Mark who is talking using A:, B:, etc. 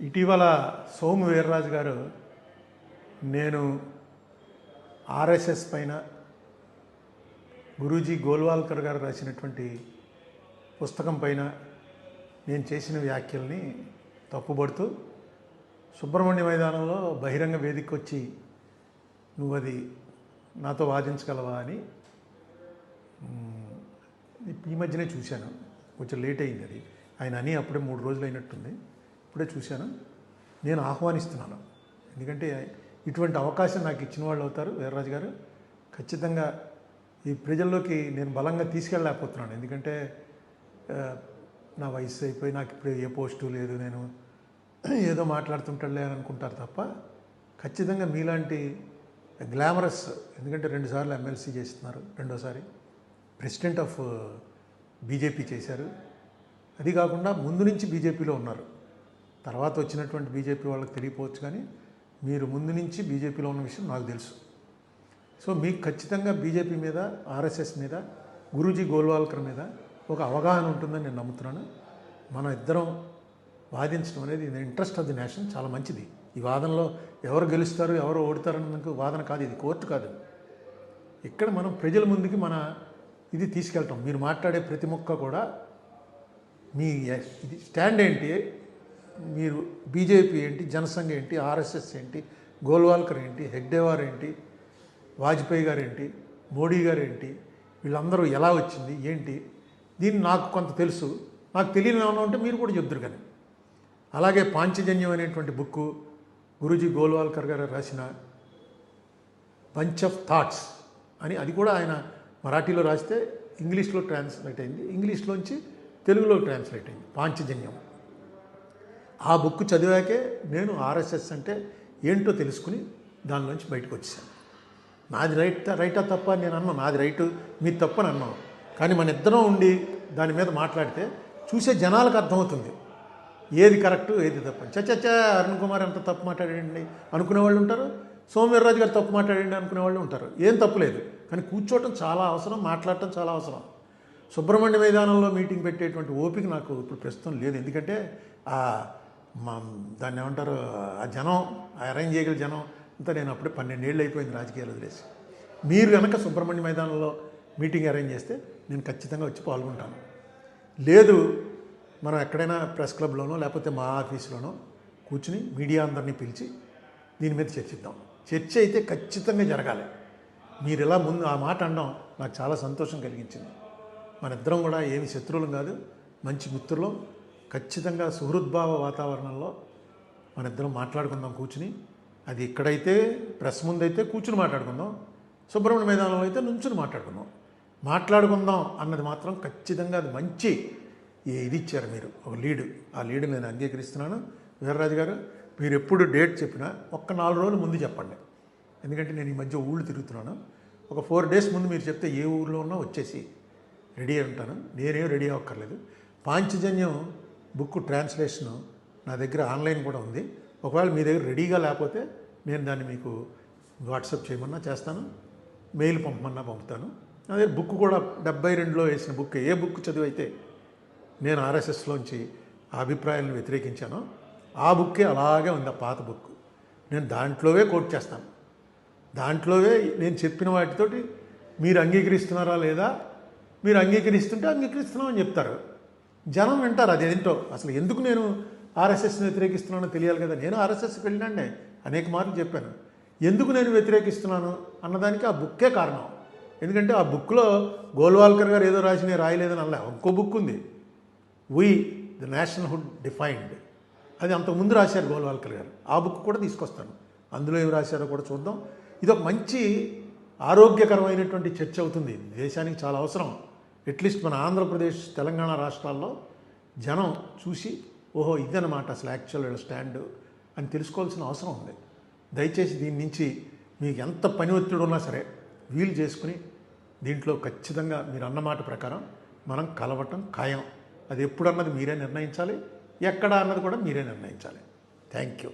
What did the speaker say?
A: ఇటీవల సోము వీర్రాజు గారు నేను ఆర్ఎస్ఎస్ పైన గురూజీ గోల్వాల్కర్ గారు రాసినటువంటి పుస్తకం పైన నేను చేసిన వ్యాఖ్యల్ని తప్పుబడుతూ సుబ్రహ్మణ్య మైదానంలో బహిరంగ వేదిక వచ్చి నువ్వు అది నాతో వాదించగలవా అని ఈ మధ్యనే చూశాను. కొంచెం లేట్ అయింది అది. ఆయన అని అప్పుడే మూడు రోజులు అయినట్టుంది. ఇప్పుడే చూశాను. నేను ఆహ్వానిస్తున్నాను. ఎందుకంటే ఇటువంటి అవకాశం నాకు ఇచ్చిన వాళ్ళు అవుతారు వీర్రాజు గారు. ఖచ్చితంగా ఈ ప్రజల్లోకి నేను బలంగా తీసుకెళ్ళలేకపోతున్నాను. ఎందుకంటే నా వయసు అయిపోయి నాకు ఇప్పుడు ఏ పోస్టు లేదు. నేను ఏదో మాట్లాడుతుంటాడులే అని అనుకుంటారు తప్ప ఖచ్చితంగా మీలాంటి గ్లామరస్ ఎందుకంటే రెండుసార్లు ఎమ్మెల్సీ చేస్తున్నారు. రెండోసారి ప్రెసిడెంట్ ఆఫ్ బీజేపీ చేశారు. అది కాకుండా ముందు నుంచి బీజేపీలో ఉన్నారు. తర్వాత వచ్చినటువంటి బీజేపీ వాళ్ళకి తెలియపోవచ్చు కానీ మీరు ముందు నుంచి బీజేపీలో ఉన్న విషయం నాకు తెలుసు. సో మీకు ఖచ్చితంగా బీజేపీ మీద ఆర్ఎస్ఎస్ మీద గురూజీ గోల్వాల్కర్ మీద ఒక అవగాహన ఉంటుందని నేను నమ్ముతున్నాను. మనం ఇద్దరం వాదించడం అనేది ఇంట్రెస్ట్ ఆఫ్ ది నేషన్ చాలా మంచిది. ఈ వాదనలో ఎవరు గెలుస్తారు ఎవరు ఓడతారు వాదన కాదు ఇది కోర్టు కాదు. ఇక్కడ మనం ప్రజల ముందుకి మన ఇది తీసుకెళ్తాం. మీరు మాట్లాడే ప్రతి మొక్క కూడా మీ ఇది స్టాండ్ ఏంటి? మీరు బీజేపీ ఏంటి జనసంఘ ఏంటి ఆర్ఎస్ఎస్ ఏంటి గోల్వాల్కర్ ఏంటి హెగ్డేవార్ ఏంటి వాజ్పేయి గారు ఏంటి మోడీ గారు ఏంటి వీళ్ళందరూ ఎలా వచ్చింది ఏంటి దీన్ని నాకు కొంత తెలుసు. నాకు తెలియని ఏమన్నా ఉంటే మీరు కూడా చెప్తారు కానీ. అలాగే పాంచజన్యం అనేటువంటి బుక్ గురూజీ గోల్వాల్కర్ గారు రాసిన బంచ్ ఆఫ్ థాట్స్ అని అది కూడా ఆయన మరాఠీలో రాస్తే ఇంగ్లీష్లో ట్రాన్స్లేట్ అయింది. ఇంగ్లీష్లోంచి తెలుగులో ట్రాన్స్లేట్ అయింది పాంచజన్యం. ఆ బుక్ చదివాకే నేను ఆర్ఎస్ఎస్ అంటే ఏంటో తెలుసుకుని దానిలోంచి బయటకు వచ్చేసాను నాది రైట్ రైటా తప్ప నేను అన్నాను నాది రైట్ మీ తప్ప అని అన్నాను కానీ మన ఇద్దరం ఉండి దాని మీద మాట్లాడితే చూసే జనాలకు అర్థమవుతుంది. ఏది కరెక్ట్ ఏది తప్పు చచ్చచ్చా అరుణ్ కుమార్ ఎంత తప్పు మాట్లాడండి అనుకునే వాళ్ళు ఉంటారు. సోమవీర్రాజు గారు తప్పు మాట్లాడండి అనుకునే వాళ్ళు ఉంటారు. ఏం తప్పులేదు కానీ కూర్చోవటం చాలా అవసరం మాట్లాడటం చాలా అవసరం. సుబ్రహ్మణ్య మైదానంలో మీటింగ్ పెట్టేటువంటి ఓపిక నాకు ఇప్పుడు ప్రస్తుతం లేదు. ఎందుకంటే ఆ మా దాన్ని ఏమంటారు ఆ జనం ఆ అరేంజ్ చేయగల జనం అంతా నేను అప్పుడే పన్నెండేళ్ళు అయిపోయింది రాజకీయాలు వదిలేసి. మీరు కనుక సుబ్రహ్మణ్య మైదానంలో మీటింగ్ అరేంజ్ చేస్తే నేను ఖచ్చితంగా వచ్చి పాల్గొంటాను. లేదు మనం ఎక్కడైనా ప్రెస్ క్లబ్లోనో లేకపోతే మా ఆఫీసులోనో కూర్చుని మీడియా అందరినీ పిలిచి దీని మీద చర్చిద్దాం. చర్చ అయితే ఖచ్చితంగా జరగాలి. మీరు ఇలా ముందు ఆ మాట అనడం నాకు చాలా సంతోషం కలిగించింది. మన ఇద్దరం కూడా ఏమి శత్రువులం కాదు మంచి మిత్రులు ఖచ్చితంగా సుహృద్భావ వాతావరణంలో మన ఇద్దరం మాట్లాడుకుందాం కూర్చుని. అది ఇక్కడైతే ప్రెస్ ముందైతే కూర్చుని మాట్లాడుకుందాం. సుబ్రహ్మణ్య మైదానంలో అయితే నుంచుని మాట్లాడుకుందాం. మాట్లాడుకుందాం అన్నది మాత్రం ఖచ్చితంగా అది మంచి ఇది ఇచ్చారు మీరు. ఒక లీడ్. ఆ లీడ్ నేను అంగీకరిస్తున్నాను. వీర్రాజు గారు మీరు ఎప్పుడు డేట్ చెప్పినా ఒక్క నాలుగు రోజులు ముందు చెప్పండి. ఎందుకంటే నేను ఈ మధ్య ఊళ్ళు తిరుగుతున్నాను. ఒక ఫోర్ డేస్ ముందు మీరు చెప్తే ఏ ఊర్లో ఉన్నా వచ్చేసి రెడీ అయి ఉంటాను. నేనేం రెడీ అవ్వక్కర్లేదు. పాంచజన్యం బుక్ ట్రాన్స్లేషను నా దగ్గర ఆన్లైన్ కూడా ఉంది. ఒకవేళ మీ దగ్గర రెడీగా లేకపోతే నేను దాన్ని మీకు వాట్సాప్ చేయమన్నా చేస్తాను. మెయిల్ పంపమన్నా పంపుతాను. అదే బుక్ కూడా డెబ్బై రెండులో వేసిన బుక్ ఏ బుక్ చదివైతే నేను ఆర్ఎస్ఎస్లోంచి ఆ అభిప్రాయాలను వ్యతిరేకించానో ఆ బుక్కే అలాగే ఉంది ఆ పాత బుక్ నేను దాంట్లోవే కోట్ చేస్తాను. దాంట్లోవే నేను చెప్పిన వాటితోటి మీరు అంగీకరిస్తున్నారా లేదా? మీరు అంగీకరిస్తుంటే అంగీకరిస్తున్నామని చెప్తారు. జనం వింటారు అది ఏంటో? అసలు ఎందుకు నేను ఆర్ఎస్ఎస్ని వ్యతిరేకిస్తున్నానో తెలియాలి కదా. నేను ఆర్ఎస్ఎస్కి వెళ్ళినాండే అనేక మార్లు చెప్పాను. ఎందుకు నేను వ్యతిరేకిస్తున్నాను అన్నదానికి ఆ బుక్కే కారణం. ఎందుకంటే ఆ బుక్లో గోల్వాల్కర్ గారు ఏదో రాసి నేను రాయలేదని అనలే ఇంకో బుక్ ఉంది. We the national hood defined అది అంతకుముందు రాశారు గోల్వాల్కర్ గారు. ఆ బుక్ కూడా తీసుకొస్తాను. అందులో ఏం రాశారో కూడా చూద్దాం. ఇది ఒక మంచి ఆరోగ్యకరమైనటువంటి చర్చ అవుతుంది. దేశానికి చాలా అవసరం. అట్లీస్ట్ మన ఆంధ్రప్రదేశ్ తెలంగాణ రాష్ట్రాల్లో జనం చూసి ఓహో ఇదన్నమాట అసలు యాక్చువల్ స్టాండ్ అని తెలుసుకోవాల్సిన అవసరం ఉంది. దయచేసి దీని నుంచి మీకు ఎంత పని ఒత్తిడి ఉన్నా సరే వీలు చేసుకుని దీంట్లో ఖచ్చితంగా మీరు అన్నమాట ప్రకారం మనం కలవటం ఖాయం. అది ఎప్పుడు అన్నది మీరే నిర్ణయించాలి ఎక్కడ అన్నది కూడా మీరే నిర్ణయించాలి. Thank you